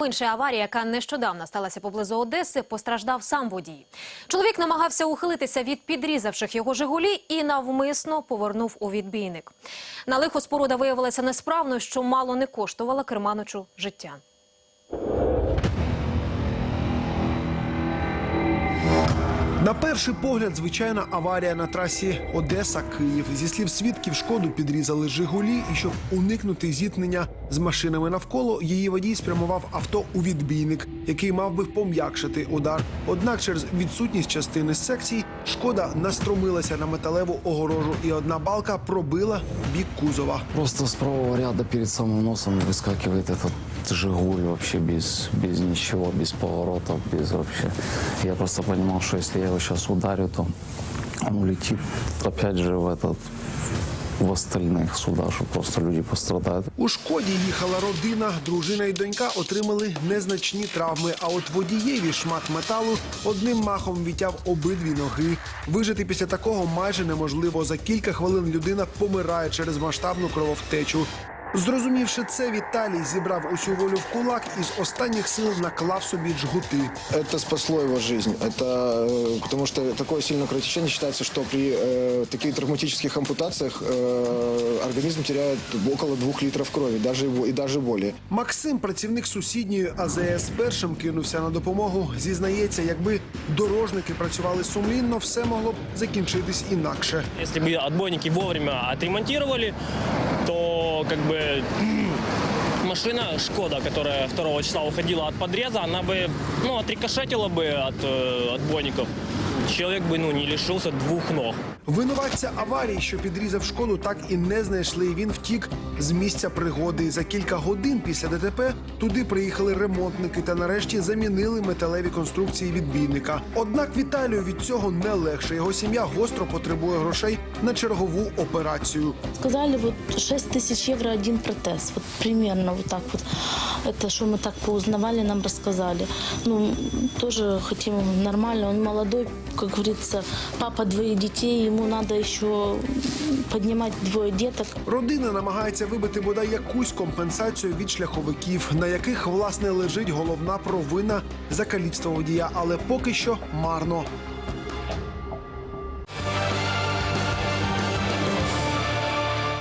У аварія, яка нещодавно сталася поблизу Одеси, постраждав сам водій. Чоловік намагався ухилитися від підрізавших його Жигулі і навмисно повернув у відбійник. На лихо споруда виявилася несправною, що мало не коштувала керманичу життя. На перший погляд, звичайна аварія на трасі Одеса-Київ. Зі слів свідків, шкоду підрізали Жигулі, і щоб уникнути зіткнення з машинами навколо, її водій спрямував авто у відбійник, який мав би пом'якшити удар. Однак, через відсутність частини секцій, шкода настромилася на металеву огорожу, і одна балка пробила бік кузова. Просто с правого ряда перед самым носом выскакивает этот «Жигуль» вообще без, без ничего, без поворотов, без вообще. Я просто понимал, что если я его сейчас ударю, то он улетит опять же в этот в остальных сюда, что просто люди пострадают. У шкоді їхала родина, дружина і донька отримали незначні травми. А от водієві шмат металу одним махом відтяв обидві ноги. Вижити після такого майже неможливо. За кілька хвилин людина помирає через масштабну крововтечу. Зрозумівши це, Віталій зібрав усю волю в кулак і з останніх сил наклав собі джгути. Это спасло его жизнь. Это э, потому что такое сильное кровотечение считается, что при э, таких травматических ампутациях э, организм теряет около двух литров крови, даже и бо- и даже более. Максим, працівник сусідньої АЗС, першим кинувся на допомогу. Зізнається, якби дорожники працювали сумлінно, все могло б закінчитись інакше. Если бы отбойники вовремя отремонтировали, то как бы машина Шкода, которая 2 числа уходила от подреза, она бы ну, отрикошетила бы от э, отбойников. Человек бы ну, не лишился двух ног. Винуватця аварії, що підрізав шкоду, так і не знайшли. Він втік з місця пригоди. За кілька годин після ДТП туди приїхали ремонтники та нарешті замінили металеві конструкції відбійника. Однак Віталію від цього не легше. Його сім'я гостро потребує грошей на чергову операцію. Сказали, вот 6 тысяч евро один протез. Вот примерно вот так вот. Это что мы так поузнавали, нам рассказали. Ну, тоже хотим нормально. Он молодой, как говорится, папа двоих детей. Ему надо еще поднимать двое деток. Родина намагається вибити бодай якусь компенсацію від шляховиків, на яких власне лежить головна провина за каліцтво водія, але поки що марно.